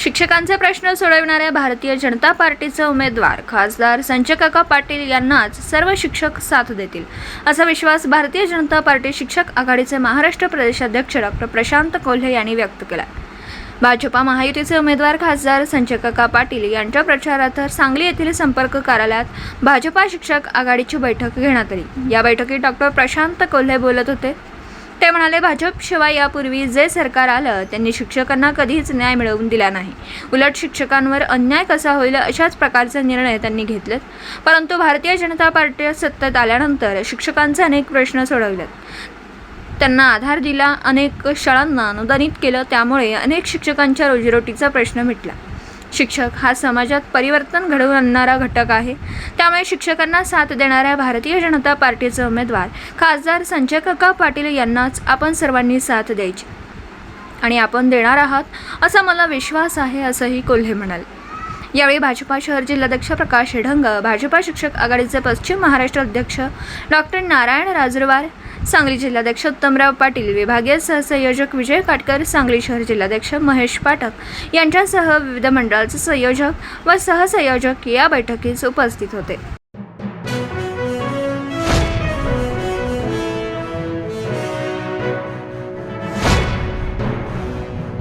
शिक्षकांचे प्रश्न सोडविणाऱ्या भारतीय जनता पार्टीचे उमेदवार खासदार संजयकाका पाटील यांनाच सर्व शिक्षक साथ देतील असा विश्वास भारतीय जनता पार्टी शिक्षक आघाडीचे महाराष्ट्र प्रदेशाध्यक्ष डॉक्टर प्रशांत कोल्हे यांनी व्यक्त केला भाजपा महायुतीचे उमेदवार खासदार संजयकाका पाटील यांच्या प्रचारार्थ सांगली येथील संपर्क कार्यालयात भाजपा शिक्षक आघाडीची बैठक घेण्यात आली. या बैठकीत डॉक्टर प्रशांत कोल्हे बोलत होते. ते म्हणाले भाजपशिवाय यापूर्वी जे सरकार आलं त्यांनी शिक्षकांना कधीच न्याय मिळवून दिला नाही. उलट शिक्षकांवर अन्याय कसा होईल अशाच प्रकारचे निर्णय त्यांनी घेतलेत. परंतु भारतीय जनता पार्टी सत्तेत आल्यानंतर शिक्षकांचे अनेक प्रश्न सोडवलेत. त्यांना आधार दिला अनेक शाळांना अनुदानित केलं त्यामुळे अनेक शिक्षकांच्या रोजीरोटीचा प्रश्न मिटला. शिक्षक हा समाजात परिवर्तन घडवून आणणारा घटक आहे. त्यामुळे शिक्षकांना साथ देणाऱ्या भारतीय जनता पार्टीचे उमेदवार खासदार संजय काका पाटील यांनाच आपण सर्वांनी साथ द्यायची. आणि आपण देणार आहात असा मला विश्वास आहे असंही कोल्हे म्हणाले. यावेळी भाजपा शहर जिल्हाध्यक्ष प्रकाश हेढंग भाजपा शिक्षक आघाडीचे पश्चिम महाराष्ट्र अध्यक्ष डॉक्टर नारायण राजरवार सांगली जिल्हाध्यक्ष उत्तमराव पाटील विभागीय सहसंयोजक विजय काटकर सांगली शहर जिल्हाध्यक्ष महेश पाठक यांच्यासह विविध मंडळाचे संयोजक व सहसंयोजक या बैठकीस उपस्थित होते.